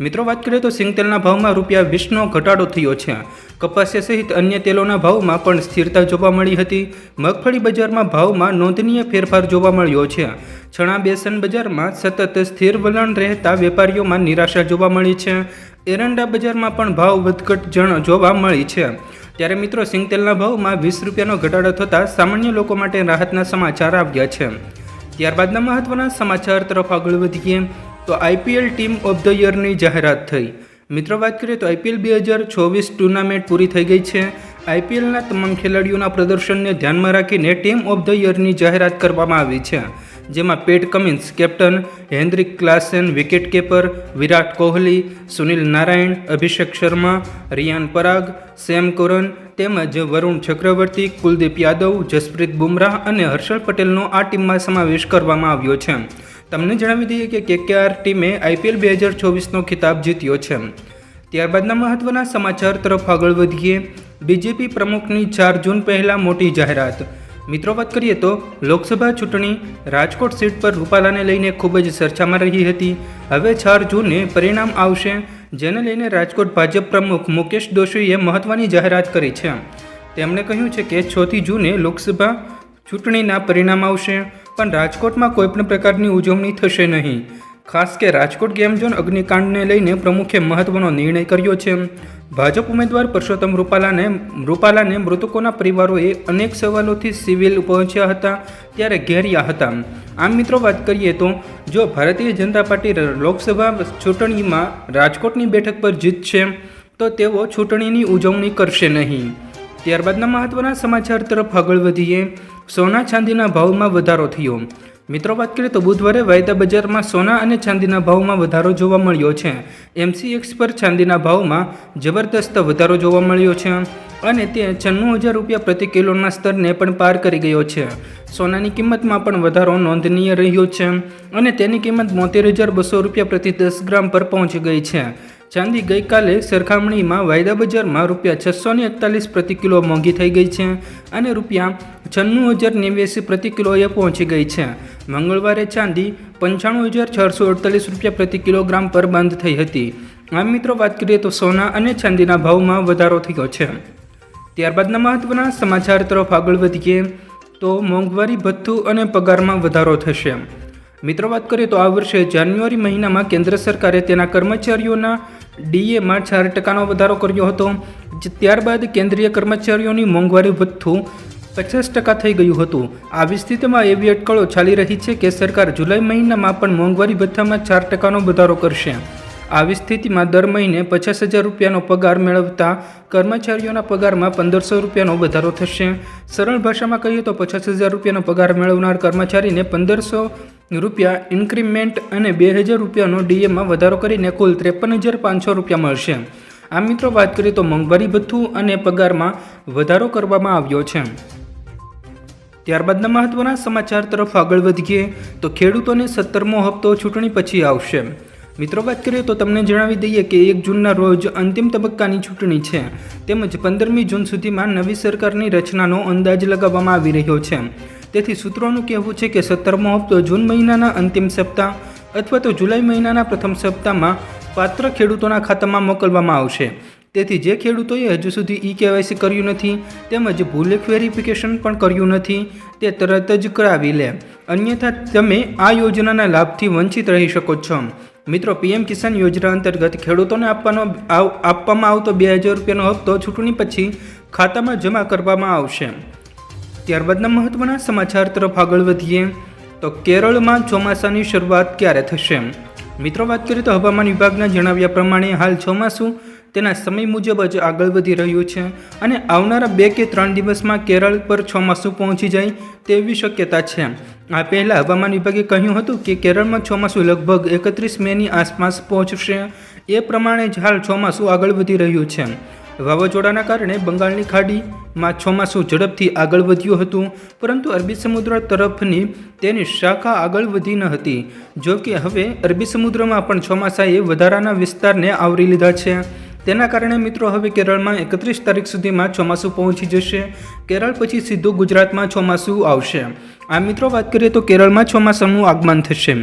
મિત્રો, વાત કરીએ તો સિંગ તેલના ભાવમાં રૂપિયા વીસનો ઘટાડો થયો છે. કપાસિયા સહિત અન્ય તેલોના ભાવમાં પણ સ્થિરતા જોવા મળી હતી. મગફળી બજારમાં ભાવમાં નોંધનીય ફેરફાર જોવા મળ્યો છે. છણા બેસન બજારમાં સતત સ્થિર વલણ રહેતા વેપારીઓમાં નિરાશા જોવા મળી છે. એરંડા બજારમાં પણ ભાવ વધઘટ જણ જોવા મળી છે. ત્યારે મિત્રો સિંગ તેલના ભાવમાં વીસ રૂપિયાનો ઘટાડો થતાં સામાન્ય લોકો માટે રાહતના સમાચાર આવ્યા છે. ત્યારબાદના મહત્વના સમાચાર તરફ આગળ વધીએ. તો આઈપીએલ ટીમ ઓફ ધ યરની જાહેરાત થઈ. મિત્રો, વાત કરીએ તો આઈપીએલ બે હજાર ચોવીસ ટુર્નામેન્ટ પૂરી થઈ ગઈ છે. આઈપીએલના તમામ ખેલાડીઓના પ્રદર્શનને ધ્યાનમાં રાખીને ટીમ ઓફ ધ યરની જાહેરાત કરવામાં આવી છે. જેમાં Pat Cummins captain, Heinrich Klaasen wicket keeper Virat Kohli, Sunil Narine, Abhishek Sharma, Riyan Parag, Sam Curran તેમજ વરુણ ચક્રવર્તી, કુલદીપ યાદવ, જસપ્રીત બુમરાહ અને હર્ષલ પટેલનો આ ટીમમાં સમાવેશ કરવામાં આવ્યો છે. તમને જણાવી દઈએ કે કેકેઆર ટીમે આઈપીએલ બે હજાર ચોવીસનો ખિતાબ જીત્યો છે. ત્યારબાદના મહત્વના સમાચાર તરફ આગળ વધીએ. બીજેપી પ્રમુખની ચાર જૂન પહેલાં મોટી જાહેરાત. મિત્રો, વાત કરીએ તો લોકસભા ચૂંટણી રાજકોટ સીટ પર રૂપાલાને લઈને ખૂબ જ ચર્ચામાં રહી હતી. હવે ચાર જૂને પરિણામ આવશે, જેને લઈને રાજકોટ ભાજપ પ્રમુખ મુકેશ દોશીએ મહત્વની જાહેરાત કરી છે. તેમણે કહ્યું છે કે ચોથી જૂને લોકસભા ચૂંટણીના પરિણામ આવશે. પણ રાજકોટમાં કોઈપણ પ્રકારની ઉજવણી થશે નહીં. ખાસ કે રાજકોટ ગેમ ઝોન અગ્નિકાંડને લઈને પ્રમુખે મહત્વનો નિર્ણય કર્યો છે. ભાજપ ઉમેદવાર પરસોત્તમ રૂપાલાને રૂપાલાને મૃતકોના પરિવારોએ અનેક સવાલોથી સિવિલ પહોંચ્યા હતા, ત્યારે ઘેર્યા હતા. આમ મિત્રો વાત કરીએ તો, જો ભારતીય જનતા પાર્ટી લોકસભા ચૂંટણીમાં રાજકોટની બેઠક પર જીતશે તો તેઓ ચૂંટણીની ઉજવણી કરશે નહીં. ત્યારબાદના મહત્વના સમાચાર તરફ આગળ વધીએ. સોના ચાંદીના ભાવમાં વધારો થયો. મિત્રો, વાત કરીએ તો બુધવારે વાયદા બજારમાં સોના અને ચાંદીના ભાવમાં વધારો જોવા મળ્યો છે. એમસીએક્સ પર ચાંદીના ભાવમાં જબરદસ્ત વધારો જોવા મળ્યો છે અને તે છન્નું હજાર રૂપિયા પ્રતિ કિલોના સ્તરને પણ પાર કરી ગયો છે. સોનાની કિંમતમાં પણ વધારો નોંધનીય રહ્યો છે અને તેની કિંમત બોતેર હજાર બસો રૂપિયા પ્રતિ દસ ગ્રામ પર પહોંચી ગઈ છે. ચાંદી ગઈકાલે સરખામણીમાં વાયદા બજારમાં રૂપિયા છસો ને એકતાલીસ પ્રતિ કિલો મોંઘી થઈ ગઈ છે અને રૂપિયા છન્નું હજાર નેવ્યાસી પ્રતિ કિલોએ પહોંચી ગઈ છે. મંગળવારે ચાંદી પંચાણું હજાર ચારસો અડતાલીસ રૂપિયા પ્રતિ કિલોગ્રામ પર બંધ થઈ હતી. આમ મિત્રો વાત કરીએ તો સોના અને ચાંદીના ભાવમાં વધારો થયો છે. ત્યારબાદના મહત્વના સમાચાર તરફ આગળ વધીએ તો મોંઘવારી, ભથ્થું અને પગારમાં વધારો થશે. મિત્રો વાત કરીએ તો આ વર્ષે જાન્યુઆરી મહિનામાં કેન્દ્ર સરકારે તેના કર્મચારીઓના ડીએમાં ચાર ટકાનો વધારો કર્યો હતો ત્યારબાદ કેન્દ્રીય કર્મચારીઓની મોંઘવારી ભથ્થું પચાસ ટકા થઈ ગયું હતું. આવી સ્થિતિમાં એવી અટકળો ચાલી રહી છે કે સરકાર જુલાઈ મહિનામાં પણ મોંઘવારી ભથ્થામાં ચાર ટકાનો વધારો કરશે. આવી સ્થિતિમાં દર મહિને પચાસ હજાર રૂપિયાનો પગાર મેળવતા કર્મચારીઓના પગારમાં પંદરસો રૂપિયાનો વધારો થશે. સરળ ભાષામાં કહીએ તો પચાસ હજાર રૂપિયાનો પગાર મેળવનાર કર્મચારીને પંદરસો રૂપિયા ઇન્ક્રીમેન્ટ અને બે હજાર રૂપિયાનો ડીએમાં વધારો કરીને કુલ ત્રેપન હજાર પાંચસો રૂપિયા મળશે. આમ મિત્રો વાત કરીએ તો મોંઘવારી, ભથ્થું અને પગારમાં વધારો કરવામાં આવ્યો છે. ત્યારબાદના મહત્વના સમાચાર તરફ આગળ વધીએ તો ખેડૂતોને સત્તરમો હપ્તો ચૂંટણી પછી આવશે. મિત્રો, વાત કરીએ તો તમને જણાવી દઈએ કે એક જૂનના રોજ અંતિમ તબક્કાની ચૂંટણી છે. તેમજ પંદરમી જૂન સુધીમાં નવી સરકારની રચનાનો અંદાજ લગાવવામાં આવી રહ્યો છે. તેથી સૂત્રોનું કહેવું છે કે સત્તરમો હપ્તો જૂન મહિનાના અંતિમ સપ્તાહ અથવા તો જુલાઈ મહિનાના પ્રથમ સપ્તાહમાં પાત્ર ખેડૂતોના ખાતામાં મોકલવામાં આવશે. તેથી જે ખેડૂતોએ હજુ સુધી ઈ કેવાયસી કર્યું નથી, તેમજ ભૂલેખ વેરિફિકેશન પણ કર્યું નથી, તે તરત જ કરાવી લે. અન્યથા, તમે આ યોજનાના લાભથી વંચિત રહી શકો છો. મિત્રો, પીએમ કિસાન યોજના અંતર્ગત ખેડૂતોને આપવાનો આપવામાં આવતો બે હજાર રૂપિયાનો હપ્તો ચૂંટણી પછી ખાતામાં જમા કરવામાં આવશે. ત્યારબાદના મહત્વના સમાચાર તરફ આગળ વધીએ, તો કેરળમાં ચોમાસાની શરૂઆત ક્યારે થશે? મિત્રો, વાત કરીએ તો હવામાન વિભાગના જણાવ્યા પ્રમાણે હાલ ચોમાસું તેના સમય મુજબ જ આગળ વધી રહ્યું છે અને આવનારા બે કે ત્રણ દિવસમાં કેરળ પર ચોમાસું પહોંચી જાય તેવી શક્યતા છે. આ પહેલાં હવામાન વિભાગે કહ્યું હતું કે કેરળમાં ચોમાસું લગભગ એકત્રીસ મેની આસપાસ પહોંચશે. એ પ્રમાણે જ હાલ ચોમાસું આગળ વધી રહ્યું છે. વાવાઝોડાના કારણે બંગાળની ખાડીમાં ચોમાસું ઝડપથી આગળ વધ્યું હતું, પરંતુ અરબી સમુદ્ર તરફની તેની શાખા આગળ વધી ન હતી. જો કે હવે અરબી સમુદ્રમાં પણ ચોમાસાએ વધારાના વિસ્તારને આવરી લીધા છે. તેના કારણે મિત્રો હવે કેરળમાં એકત્રીસ તારીખ સુધીમાં ચોમાસું પહોંચી જશે. કેરળ પછી સીધું ગુજરાતમાં ચોમાસું આવશે. આ મિત્રો વાત કરીએ તો કેરળમાં ચોમાસાનું આગમન થશે.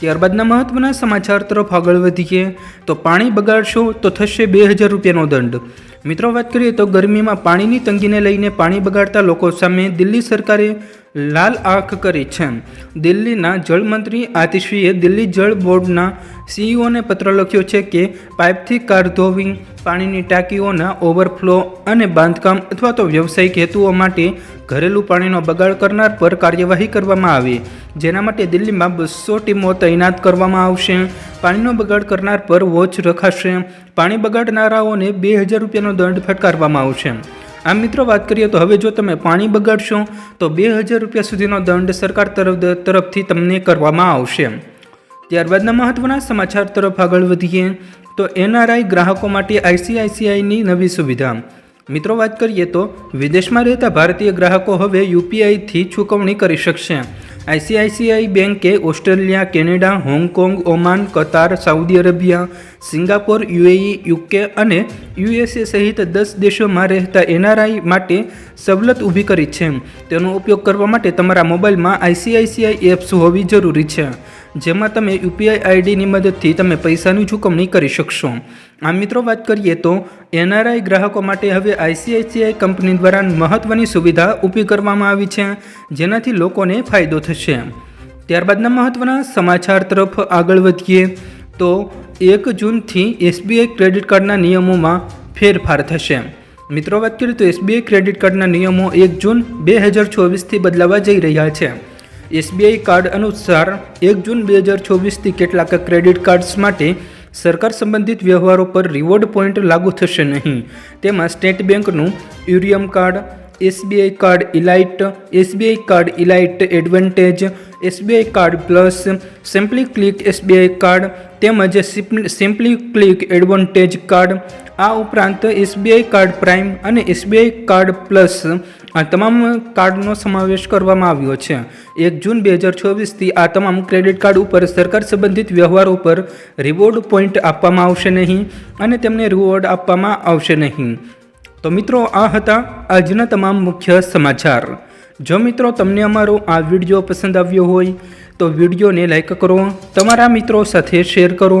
ત્યારબાદના મહત્વના સમાચાર તરફ આગળ વધીએ. તો પાણી બગાડશો તો થશે બે હજાર રૂપિયાનો દંડ. મિત્રો વાત કરીએ તો ગરમીમાં પાણીની તંગીને લઈને પાણી બગાડતા લોકો સામે દિલ્હી સરકારે લાલ આંખ કરી છે. દિલ્હીના જળમંત્રી આતિશીએ દિલ્હી જળ બોર્ડના સીઈઓને પત્ર લખ્યો છે કે પાઇપથી કાર ધોવી, પાણીની ટાંકીઓના ઓવરફ્લો અને બાંધકામ અથવા તો વ્યવસાયિક હેતુઓ માટે ઘરેલું પાણીનો બગાડ કરનાર પર કાર્યવાહી કરવામાં આવે. જેના માટે દિલ્હીમાં બસો ટીમો તૈનાત કરવામાં આવશે. પાણીનો બગાડ કરનાર પર વોચ રખાશે. પાણી બગાડનારાઓને બે હજાર રૂપિયાનો દંડ ફટકારવામાં આવશે. આમ મિત્રો વાત કરીએ તો હવે જો તમે પાણી બગાડશો, તો બે હજાર રૂપિયા સુધીનો દંડ સરકાર તરફ તરફથી તમને કરવામાં આવશે. ત્યારબાદના મહત્વના સમાચાર તરફ આગળ વધીએ, તો એનઆરઆઈ ગ્રાહકો માટે આઈસીઆઈસીઆઈની નવી સુવિધા. મિત્રો વાત કરીએ તો વિદેશમાં રહેતા ભારતીય ગ્રાહકો હવે યુપીઆઈથી ચૂકવણી કરી શકશે. આઈસીઆઈસીઆઈ બેન્કે Australia, Canada, Hong Kong, Oman, Qatar, Saudi Arabia, Singapore, UAE, UK અને યુએસએ સહિત દસ દેશોમાં રહેતા એનઆરઆઈ માટે સવલત ઊભી કરી છે. તેનો ઉપયોગ કરવા માટે તમારા મોબાઈલમાં આઈસીઆઈસીઆઈ એપ્સ હોવી જરૂરી છે. જેમાં તમે યુપીઆઈ આઈડીની મદદથી તમે પૈસાની ચૂકવણી કરી શકશો. આ મિત્રો વાત કરીએ તો એનઆરઆઈ ગ્રાહકો માટે હવે આઈસીઆઈસીઆઈ કંપની દ્વારા મહત્ત્વની સુવિધા ઊભી કરવામાં આવી છે, જેનાથી લોકોને ફાયદો થશે. ત્યારબાદના મહત્ત્વના સમાચાર તરફ આગળ વધીએ તો એક જૂનથી એસબીઆઈ ક્રેડિટ કાર્ડના નિયમોમાં ફેરફાર થશે. મિત્રો વાત કરીએ તો એસબીઆઈ ક્રેડિટ કાર્ડના નિયમો એક જૂન બે હજાર ચોવીસથી બદલાવા જઈ રહ્યા છે. એસબીઆઈ કાર્ડ અનુસાર એક જૂન બે હજાર ચોવીસથી કેટલાક ક્રેડિટ કાર્ડ્સ માટે સરકાર સંબંધિત વ્યવહારો પર રિવોર્ડ પોઈન્ટ લાગુ થશે નહીં. તેમાં સ્ટેટ બેંકનું Aurum card, SBI card elite SBI card elite advantage, SBI card plus simply click SBI card તેમજ સિમ્પલી ક્લિક એડવાન્ટેજ કાર્ડ. આ ઉપરાંત એસબીઆઈ કાર્ડ પ્રાઇમ અને એસબીઆઈ કાર્ડ પ્લસ આ તમામ કાર્ડનો સમાવેશ કરવામાં આવ્યો છે. એક જૂન બે હજાર ચોવીસથી આ તમામ ક્રેડિટ કાર્ડ ઉપર સરકાર સંબંધિત વ્યવહારો પર રિવોર્ડ પોઈન્ટ આપવામાં આવશે નહીં અને તેમને રિવોર્ડ આપવામાં આવશે નહીં. તો મિત્રો, આ હતા આજના તમામ મુખ્ય સમાચાર. જો મિત્રો તમને અમારો આ વીડિયો પસંદ આવ્યો હોય, તો વિડીયોને લાઈક કરો, તમારા મિત્રો સાથે શેર કરો